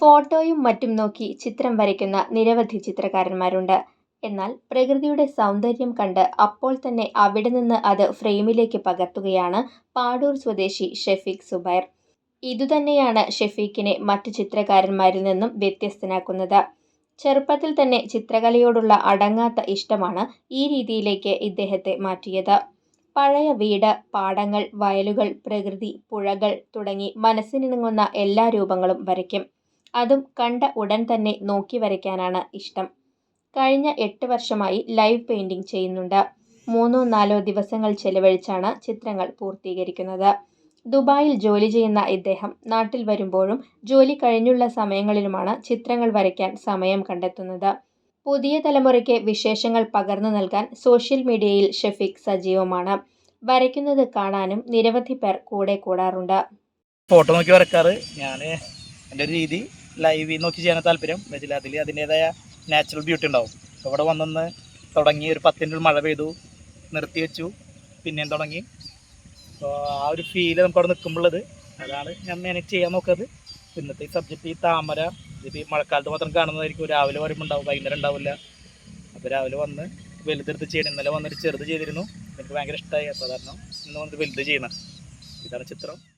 ഫോട്ടോയും മറ്റും നോക്കി ചിത്രം വരയ്ക്കുന്ന നിരവധി ചിത്രകാരന്മാരുണ്ട്. എന്നാൽ പ്രകൃതിയുടെ സൗന്ദര്യം കണ്ട് അപ്പോൾ തന്നെ അവിടെ നിന്ന് അത് ഫ്രെയിമിലേക്ക് പകർത്തുകയാണ് പാടൂർ സ്വദേശി ഷെഫീഖ് സുബൈർ. ഇതുതന്നെയാണ് ഷെഫീഖിനെ മറ്റു ചിത്രകാരന്മാരിൽ നിന്നും വ്യത്യസ്തനാക്കുന്നത്. ചെറുപ്പത്തിൽ തന്നെ ചിത്രകലയോടുള്ള അടങ്ങാത്ത ഇഷ്ടമാണ് ഈ രീതിയിലേക്ക് ഇദ്ദേഹത്തെ മാറ്റിയത്. പഴയ വീട് പാടങ്ങൾ വയലുകൾ പ്രകൃതി പുഴകൾ തുടങ്ങി മനസ്സിനിണങ്ങുന്ന എല്ലാ രൂപങ്ങളും വരയ്ക്കും. അതും കണ്ട ഉടൻ തന്നെ നോക്കി വരയ്ക്കാനാണ് ഇഷ്ടം. കഴിഞ്ഞ എട്ട് വർഷമായി ലൈവ് പെയിൻറിംഗ് ചെയ്യുന്നുണ്ട്. മൂന്നോ നാലോ ദിവസങ്ങൾ ചെലവഴിച്ചാണ് ചിത്രങ്ങൾ പൂർത്തീകരിക്കുന്നത്. ദുബായിൽ ജോലി ചെയ്യുന്ന ഇദ്ദേഹം നാട്ടിൽ വരുമ്പോഴും ജോലി കഴിഞ്ഞുള്ള സമയങ്ങളിലുമാണ് ചിത്രങ്ങൾ വരയ്ക്കാൻ സമയം കണ്ടെത്തുന്നത്. പുതിയ തലമുറയ്ക്ക് വിശേഷങ്ങൾ പകർന്നു നൽകാൻ സോഷ്യൽ മീഡിയയിൽ ഷെഫീഖ് സജീവമാണ്. വരയ്ക്കുന്നത് കാണാനും നിരവധി പേർ കൂടെ കൂടാറുണ്ട്. ഫോട്ടോ നോക്കി വരക്കാറ് ഞാൻ എന്റെ രീതി ലൈവ് നോക്കി ചെയ്യാൻ താല്പര്യം. വെച്ചില്ല അതിൽ അതിന്റേതായ നാച്ചുറൽ ബ്യൂട്ടി ഉണ്ടാവും. ഇവിടെ വന്നൊന്ന് തുടങ്ങി ഒരു പത്തിന്റെ മഴ പെയ്തു നിർത്തി വെച്ചു പിന്നെയും തുടങ്ങി. അപ്പോൾ ആ ഒരു ഫീൽ നമുക്ക് അവിടെ നിൽക്കുമ്പോഴത് അതാണ് ഞാൻ മാനേജ് ചെയ്യാൻ നോക്കുന്നത് ഇന്നത്തെ ഈ സബ്ജക്റ്റ് ഈ താമര ഇതിപ്പോൾ ഈ മഴക്കാലത്ത് മാത്രം കാണുന്നതായിരിക്കും. രാവിലെ വരുമ്പോൾ ഉണ്ടാവും വൈകുന്നേരം ഉണ്ടാവില്ല. അപ്പോൾ രാവിലെ വന്ന് വലുതെടുത്ത് ചെയ്യണം. ഇന്നലെ വന്നിട്ട് ചെറുത് ചെയ്തിരുന്നു. എനിക്ക് ഭയങ്കര ഇഷ്ടമായി അപ്പോൾ അതാണ് ഇന്ന് വന്നിട്ട് വലുത് ചെയ്യണം. ഇതാണ് ചിത്രം.